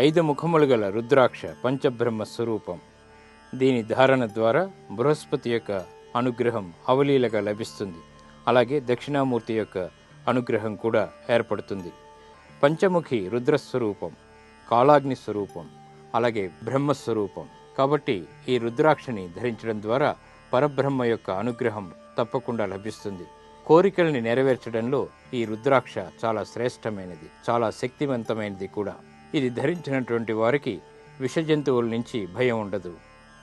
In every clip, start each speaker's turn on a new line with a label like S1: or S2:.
S1: ఐదు ముఖములు గల రుద్రాక్ష పంచబ్రహ్మ స్వరూపం. దీని ధారణ ద్వారా బృహస్పతి యొక్క అనుగ్రహం అవలీలగా లభిస్తుంది. అలాగే దక్షిణామూర్తి యొక్క అనుగ్రహం కూడా ఏర్పడుతుంది. పంచముఖి రుద్రస్వరూపం కాళాగ్ని స్వరూపం అలాగే బ్రహ్మస్వరూపం కాబట్టి ఈ రుద్రాక్షని ధరించడం ద్వారా పరబ్రహ్మ యొక్క అనుగ్రహం తప్పకుండా లభిస్తుంది. కోరికల్ని నెరవేర్చడంలో ఈ రుద్రాక్ష చాలా శ్రేష్టమైనది చాలా శక్తివంతమైనది కూడా. ఇది ధరించినటువంటి వారికి విష జంతువుల నుంచి భయం ఉండదు.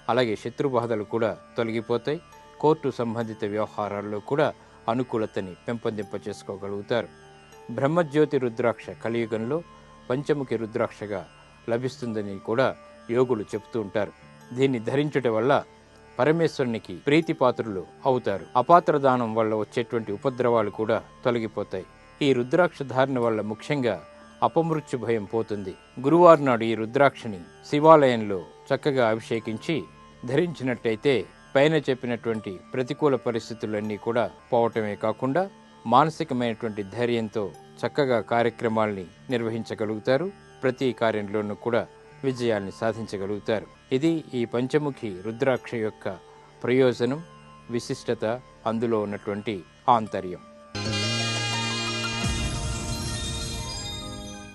S1: అలాగే శత్రుబాధలు కూడా తొలగిపోతాయి. కోర్టు సంబంధిత వ్యవహారాల్లో కూడా అనుకూలతని పెంపొందింప చేసుకోగలుగుతారు బ్రహ్మజ్యోతి రుద్రాక్ష కలియుగంలో పంచముఖి రుద్రాక్షగా లభిస్తుందని కూడా యోగులు చెబుతూ ఉంటారు. దీన్ని ధరించుట వల్ల పరమేశ్వరునికి ప్రీతిపాత్రులు అవుతారు. అపాత్ర దానం వల్ల వచ్చేటువంటి ఉపద్రవాలు కూడా తొలగిపోతాయి. ఈ రుద్రాక్ష ధారణ వల్ల ముఖ్యంగా అపమృత్యు భయం పోతుంది. గురువారం నాడు ఈ రుద్రాక్షని శివాలయంలో చక్కగా అభిషేకించి ధరించినట్టయితే పైన చెప్పినటువంటి ప్రతికూల పరిస్థితులన్నీ కూడా పోవటమే కాకుండా మానసికమైనటువంటి ధైర్యంతో చక్కగా కార్యక్రమాల్ని నిర్వహించగలుగుతారు. ప్రతి కార్యంలోనూ కూడా విజయాల్ని సాధించగలుగుతారు. ఇది ఈ పంచముఖి రుద్రాక్ష యొక్క ప్రయోజనం విశిష్టత అందులో ఉన్నటువంటి ఆంతర్యం.